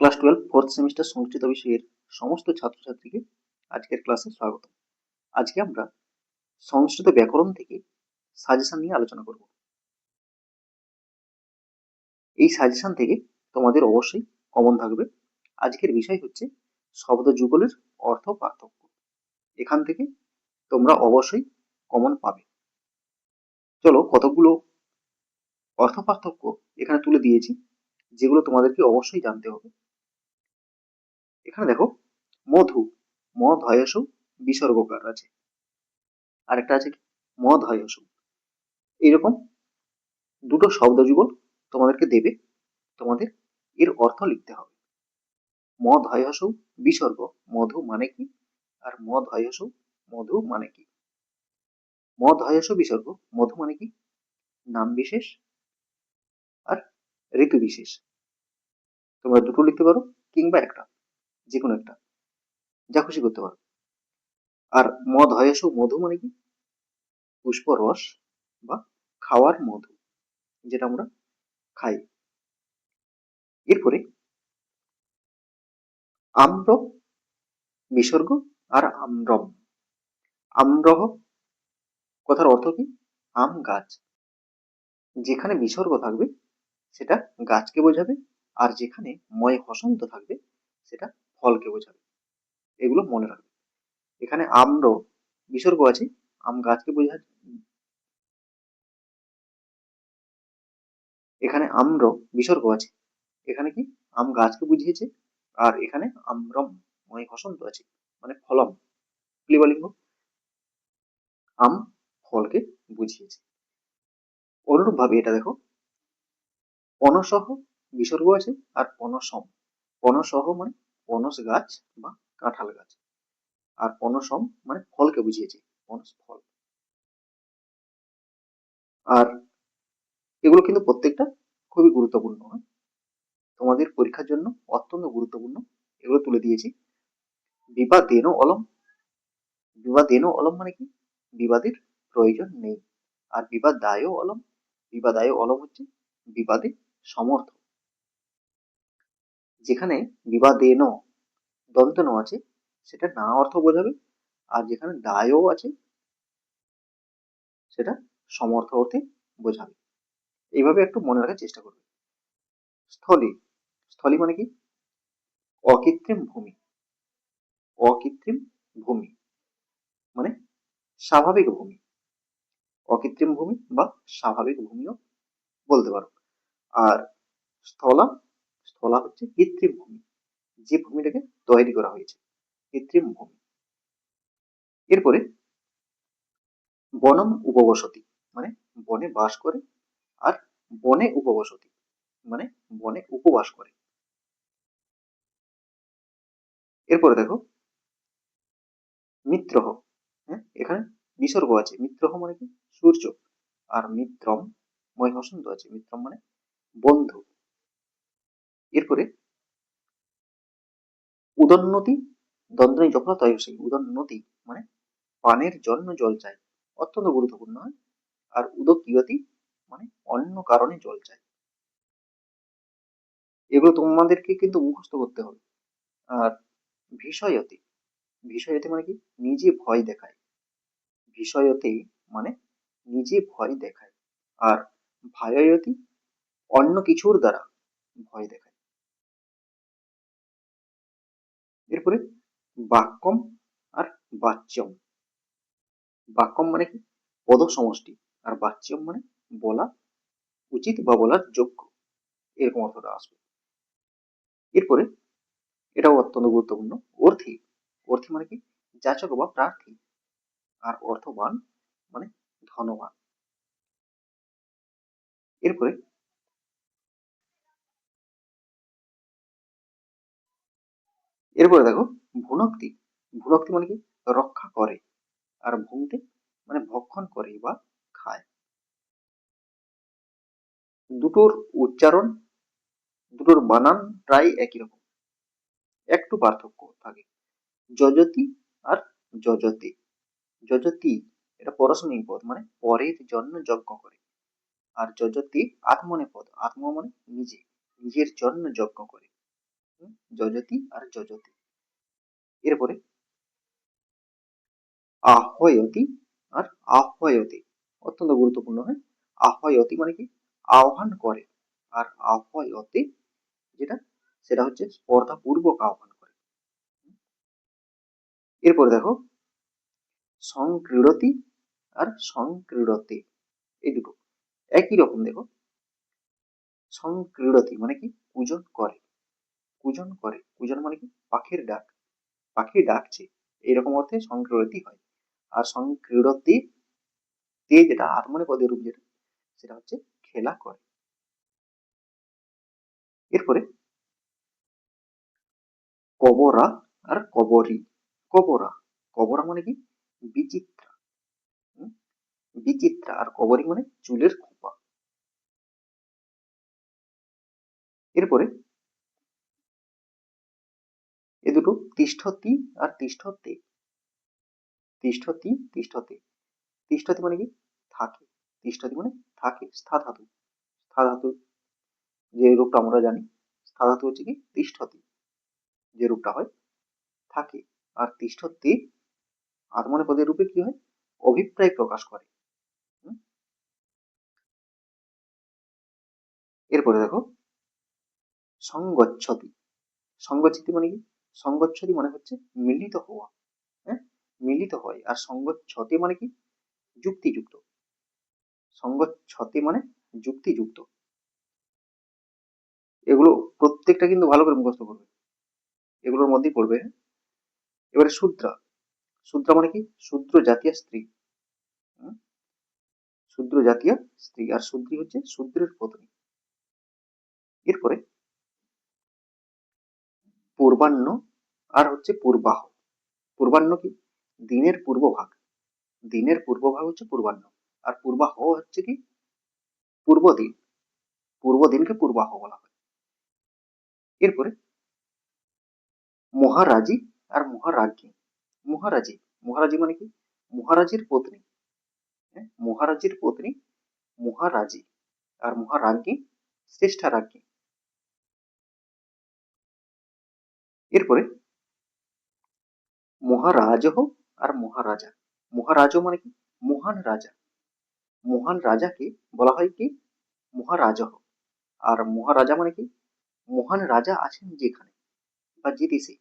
Class twelve fourth semester Sanskrit বিষয়ের সমস্ত ছাত্রছাত্রীকে আজকের ক্লাসে স্বাগত। আজকে আমরা সংস্কৃত ব্যাকরণ থেকে সাজেশন নিয়ে আলোচনা করব। এই সাজেশন থেকে তোমাদের অবশ্যই কমন থাকবে। আজকের বিষয় হচ্ছে শব্দ যুগলের অর্থ পার্থক্য। এখান থেকে তোমরা অবশ্যই কমন পাবে। চলো কতগুলো অর্থ পার্থক্য এখানে তুলে দিয়েছি। যেগুলো তোমাদেরকে অবশ্যই জানতে হবে। এখানে দেখো, মধু ম ধয়স বিসর্গকার আছে। আরেকটা আছে কি? ম ধয়স এইরকম দুটো শব্দ যুগল তোমাদেরকে দেবে, তোমাদের এর অর্থ লিখতে হবে। ম ধয়স বিসর্গ, মধু মানে কি? আর ম ধয়স মধু মানে কি? ম ধয়স বিসর্গ, মধু মানে কি? নাম বিশেষ। আর ঋতু বিশেষ তোমরা দুটো লিখতে পারো কিংবা একটা যে কোনো একটা। যা খুশি করতে পারো। আর মদ হয়েসু মধু মানে কি? পুষ্প রস বা খাওয়ার মধু, যেটা আমরা খাই। এরপরে আম্র বিসর্গ আর আম্রম। আম্রহ কথার অর্থ কি? আম গাছ। যেখানে বিসর্গ থাকবে সেটা গাছকে বোঝাবে, আর যেখানে ময় হসন্ত থাকবে, সেটা ফলকে বোঝাবে। এগুলো মনে রাখবে। এখানে আম্র বিসর্গ আছে, আম গাছকে বোঝা এখানে আম্র বিসর্গ আছে, এখানে কি আম গাছকে বুঝিয়েছে, আর এখানে আম্রম মানে হসন্ত আছে মানে ফলম। ক্লিবলিঙ্গ আম ফলকে বুঝিয়েছে। অনুরূপ ভাবে এটা দেখো পনসহ বিসর্গ আছে আর পনসম। পনসহ মানে পনস গাছ বা কাঁঠাল গাছ। আর পনসম মানে ফলকে বুঝিয়েছে, পনস ফল। আর এগুলো কিন্তু প্রত্যেকটা খুবই গুরুত্বপূর্ণ। তোমাদের পরীক্ষার জন্য অত্যন্ত গুরুত্বপূর্ণ। এগুলো তুলে দিয়েছি। বিবাদেন অলম। বিবাদেন অলম মানে কি? বিবাদের প্রয়োজন নেই। আর বিবাদ দায় অলম। বিবাদায় অলম হচ্ছে বিবাদে সমর্থ। যেখানে বিবাদেন দন্তন আছে, সেটা না অর্থ বোঝাবে, আর যেখানে দায়ও আছে, সেটা সমর্থ অর্থে বোঝাবে। এইভাবে একটু মনে রাখার চেষ্টা করবে। স্থলী। স্থলী মানে কি? অকৃত্রিম ভূমি। অকৃত্রিম ভূমি। মানে স্বাভাবিক ভূমি। অকৃত্রিম ভূমি বা স্বাভাবিক ভূমিও বলতে পারো। আর স্থলা স্থলা হচ্ছে কৃত্রিম ভূমি, যে ভূমিটাকে তৈরি করা হয়েছে, কৃত্রিম ভূমি। এরপরে বনম উপবসতি মানে বনে বাস করে আর বনে উপবসতি মানে বনে উপবাস করে। এরপরে দেখো, মিত্রহ হ্যাঁ এখানে বিসর্গ আছে। মিত্রহ মানে কি? সূর্য। আর মিত্রম ময় হসন্ত আছে। মিত্রম মানে বন্ধু। এরপরে, উদন্নতি দ্বন্দ্বনী যখন তয়সী উদন্নতি মানে পানের জন্য জল চাই, অত্যন্ত গুরুত্বপূর্ণ হয়। আর উদকিয়তি মানে অন্য কারণে জল চাই। এগুলো তোমাদেরকে কিন্তু মুখস্থ করতে হবে। আর বিষয়তি বিষয়তি মানে কি? নিজে ভয় দেখায়। বিষয়তে মানে নিজে ভয় দেখায়। আর ভায়য়তি অন্য কিছুর দ্বারা ভয় দেখায়। এরপরে বাক্যম আর বাচ্যম। বাক্যম মানে কি? পদ সমষ্টি আর বাচ্যম মানে বলা, উচিত বা বলার যোগ্য। এরকম অর্থটা আসবে। এরপরে এটাও অত্যন্ত গুরুত্বপূর্ণ, অর্থী। অর্থী মানে কি? যাচক বা প্রার্থী। আর অর্থবান মানে ধনবান। এরপরে এরপরে দেখো, ভুনক্তি। ভুনক্তি মানে কি? রক্ষা করে। আর ভুংতে মানে ভক্ষণ করে বা খায়। দুটোর উচ্চারণ, দুটোর বানান প্রায় একই রকম। একটু পার্থক্য থাকে। যজতি আর যজতে। যজতি, এটা পরশমী পদ মানে পরের জন্য যজ্ঞ করে। আর যজতি, আত্মনে পদ। আত্ম মানে নিজে, নিজের জন্য যজ্ঞ করে। যজতি আর যজতি। এরপরে আহ্বয়তি আর আহ্বয়তি অত্যন্ত গুরুত্বপূর্ণ হয়। আহ্বয়তি মানে কি? আহ্বান করে। আর আহ্বয়তে যেটা, সেটা হচ্ছে স্পর্ধা পূর্বক আহ্বান করে। এরপরে দেখো, সংক্রীড়তি আর সংক্রীড়তে। এই দুটো। একই রকম দেখো। সংক্রীড়তি মানে কি? পূজন করে। পূজন করে। কুজন মানে কি? পাখির ডাক। পাখি ডাকছে। এইরকম অর্থে সংক্রীড়তি হয়। আর সংক্রীড়তি তে যেটা আত্মনে পদের রূপ যেটা, সেটা হচ্ছে খেলা করে। এরপরে কবরা আর কবরী। কবরা। কবরা মানে কি? বিচিত্রা? বিচিত্রা। আর কবরী মানে চুলের খোপা। এরপরে দুটো তিষ্ঠতি আর তিষ্ঠতে। তিষ্ঠতি তিষ্ঠতে। তিষ্ঠতি মানে কি? থাকে। তিষ্ঠতি মানে থাকে। স্থা ধাতু স্থা ধাতু যে রূপটা আমরা জানি স্থা ধাতু হচ্ছে কি? তিষ্ঠতি। যে রূপটা হয়, থাকে। আর তিষ্ঠতে আত্মনে পদের রূপে কি হয়? অভিপ্রায় প্রকাশ করে? এরপরে দেখো সংগচ্ছতি সংগচ্ছতি মানে কি? সংগচ্ছতি মানে হচ্ছে মিলিত হওয়া হ্যাঁ? মিলিত হয়। আর সংগচ্ছতে মানে কি? যুক্তিযুক্ত। সংগচ্ছতে মানে যুক্তিযুক্ত। এগুলো প্রত্যেকটা কিন্তু ভালো করে মুখস্থ করবে। এগুলোর মধ্যেই পড়বে হ্যাঁ? এবারে শূদ্রা। শূদ্রা মানে কি? শূদ্র জাতীয় স্ত্রী? শূদ্র জাতীয় স্ত্রী। আর শূদ্রী হচ্ছে শূদ্রের পত্নী। এরপরে পূর্বাহ্ন আর হচ্ছে পূর্বাহ। পূর্বাহ্ন কি? দিনের পূর্বভাগ। দিনের পূর্বভাগ হচ্ছে পূর্বাহ্ন। আর পূর্বাহ হচ্ছে কি? পূর্ব দিন পূর্ব দিনকে পূর্বাহ বলা হয়। এরপরে মহারাজি আর মহারাজ্ঞী। মহারাজি। মহারাজি মানে কি? মহারাজের পত্নী। হ্যাঁ? মহারাজের পত্নী মহারাজি। আর মহারাজ্ঞী শ্রেষ্ঠা রাজ্ঞী এরপরে মহারাজহ আর মহারাজা। মহারাজ মানে কি? মহান রাজা। মহান রাজাকে বলা হয় কি? মহারাজহ। আর মহারাজা মানে কি? মহান রাজা আছেন যেখানে বা দেশে।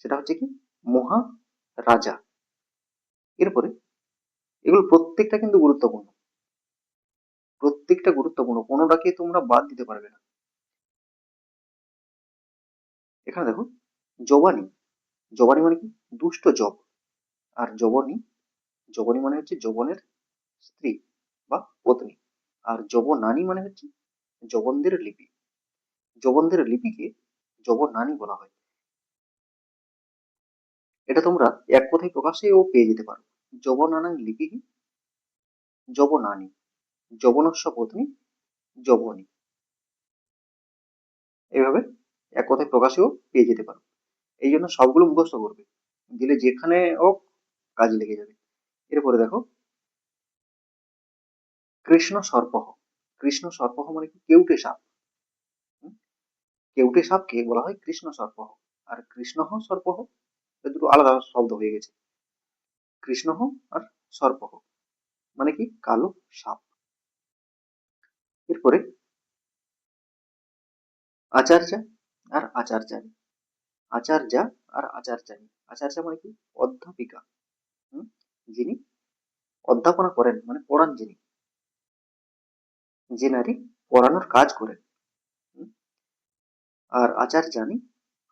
সেটা হচ্ছে কি? মহা রাজা। এরপরে এগুলো প্রত্যেকটা কিন্তু গুরুত্বপূর্ণ। প্রত্যেকটা গুরুত্বপূর্ণ। কোনোটাকে তোমরা বাদ দিতে পারবে না। এখানে দেখো জবানি। জবানি মানে কি? দুষ্ট জব। আর জবনী জবনী মানে হচ্ছে জবনের স্ত্রী বা পত্নী। আর জবনানী মানে হচ্ছে জবনদের লিপি। জবনদের লিপিকে জবনানী বলা হয়। এটা তোমরা এক কথায় প্রকাশেও পেয়ে যেতে পারো। জবনানাং লিপি কি? জবনানী জবনস্ব পত্নী জবনী এইভাবে এক কথায় প্রকাশেও পেয়ে যেতে পারো। এই জন্য সবগুলো মুখস্থ করবে। দিলে যেখানে হোক কাজে লেগে যাবে। এরপরে দেখো, কৃষ্ণ সর্পহ। কৃষ্ণ সর্পহ মানে কি? কেউটে সাপ? কেউটে সাপকে বলা হয় কৃষ্ণ সর্পহ। আর কৃষ্ণহ সর্পহ দুটো আলাদা শব্দ হয়ে গেছে। কৃষ্ণহ আর সর্পহ। মানে কি? কালো সাপ। এরপরে আচার্যা আর আচার্যানী আচার্যা আর আচার্যানী আচার্যা মানে কি? অধ্যাপিকা। যিনি অধ্যাপনা করেন মানে পড়ান যিনি। যে নারী পড়ানোর কাজ করেন? আর আচার্যানী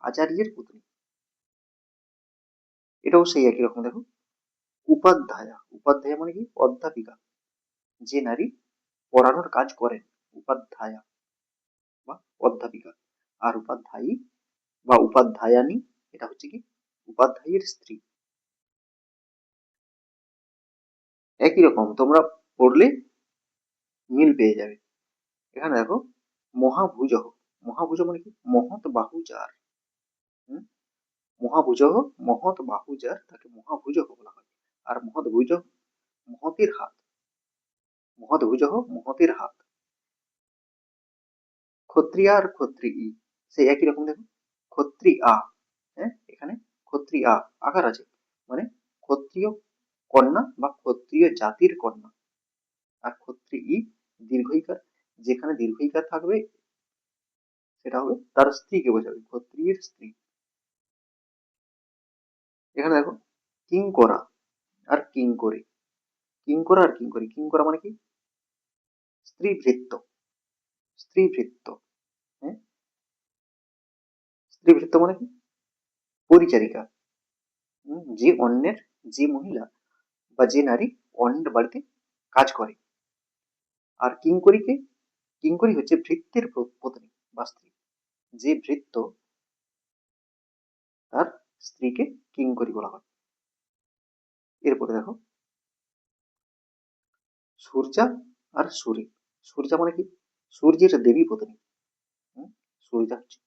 আচার্যের পুত্রী। এটাও সেই একই রকম, দেখো। উপাধ্যায়া। উপাধ্যায়া মানে কি? অধ্যাপিকা। যে নারী পড়ানোর কাজ করেন। উপাধ্যায়া বা অধ্যাপিকা। আর উপাধ্যায়ী বা উপাধ্যায়ানী, এটা হচ্ছে কি? উপাধ্যায়ের স্ত্রী। একই রকম, তোমরা পড়লে মিল পেয়ে যাবে। এখানে দেখো মহাভুজ মহাভুজ মানে কি? মহৎ বাহুজার? মহাভুজ মহৎ বাহুজার, তাকে মহাভুজ বলা হয়। আর মহৎ ভুজ মহতের হাত। মহৎ ভুজ মহতের হাত। ক্ষত্রিয়া। আর ক্ষত্রি ই সেই একই রকম দেখো ক্ষত্রি আ হ্যাঁ? এখানে ক্ষত্রি আ, আকার আছে। মানে ক্ষত্রিয় কন্যা বা ক্ষত্রিয় জাতির কন্যা। আর ক্ষত্রি ই দীর্ঘইকার। যেখানে দীর্ঘইকার থাকবে, সেটা হবে তার স্ত্রীকে বোঝাবে, ক্ষত্রিয়ের স্ত্রী। এখানে দেখো কিং করা আর কিং করে কিং করা আর কিং করি কিং করা মানে কি? স্ত্রী ভৃত্য স্ত্রী ভৃত্য স্ত্রী ভৃত্য মানে কি? পরিচারিকা। যে অন্যের যে মহিলা বা যে নারী অন্যের বাড়িতে কাজ করে। আর কিঙ্করীকে, কিঙ্করী হচ্ছে ভৃত্যের পত্নী বা স্ত্রী। যে ভৃত্য তার স্ত্রীকে কিঙ্করী বলা হয়। এরপরে দেখো। সূর্যা আর সূর্য। সূর্যা মানে কি? সূর্যের দেবী পত্নী। সূর্যা হচ্ছে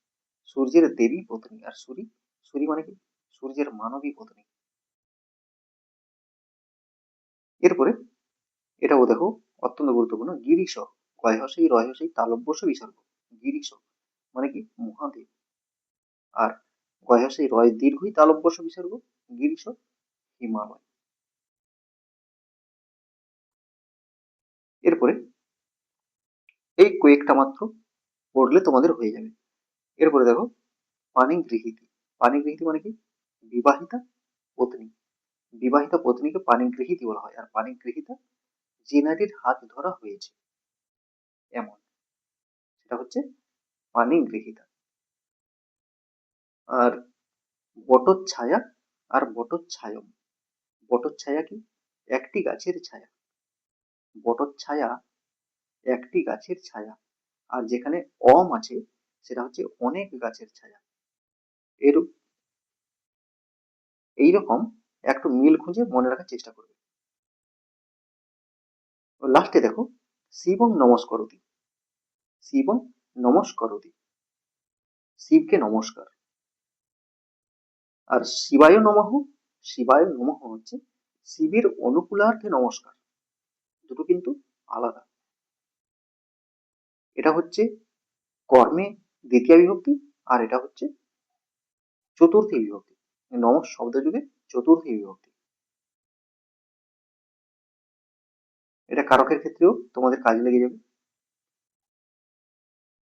সূর্যের দেবী পত্নী। আর সূরি সূরি মানে কি? সূর্যের মানবী পত্নী। এরপরে এটাও দেখো, অত্যন্ত গুরুত্বপূর্ণ, গিরিশ। গয়হসেই, রয়হসেই তালব্যস বিসর্গ। গিরিশ মানে কি? মহাদেব। আর গয়হসেই রয় দীর্ঘই তালব্যস বিসর্গ, গিরিশ হিমালয়। এরপরে এই কয়েকটা মাত্র পড়লে তোমাদের হয়ে যাবে। এরপরে দেখো পানিগৃহীতি পানিগৃহীতি মানে কি? বিবাহিতা পত্নী। বিবাহিতা পত্নীকে পানিগৃহীতি বলা হয়। আর পানিগৃহীতা যে নারীর হাত ধরা হয়েছে। এমন। সেটা হচ্ছে পানিগৃহীতা আর বটচ্ছায়া আর বটচ্ছায়ম বটচ্ছায়া কি? একটি গাছের ছায়া। বটচ্ছায়া একটি গাছের ছায়া। আর যেখানে অম আছে সেটা হচ্ছে অনেক গাছের ছায়া। এরূপ এইরকম একটু মিল খুঁজে মনে রাখার চেষ্টা করবে। লাস্টে দেখো শিবং নমস্করতি। শিবং নমস্করতি। শিবকে নমস্কার। আর শিবায় নমঃ শিবায় নমঃ হচ্ছে শিবের অনুকূলার্থে নমস্কার। দুটো কিন্তু আলাদা। এটা হচ্ছে কর্মে দ্বিতীয় বিভক্তি, আর এটা হচ্ছে চতুর্থী বিভক্তি নম শব্দযুগে চতুর্থী বিভক্তি। এটা কারকের ক্ষেত্রেও তোমাদের কাজে লেগে যাবে।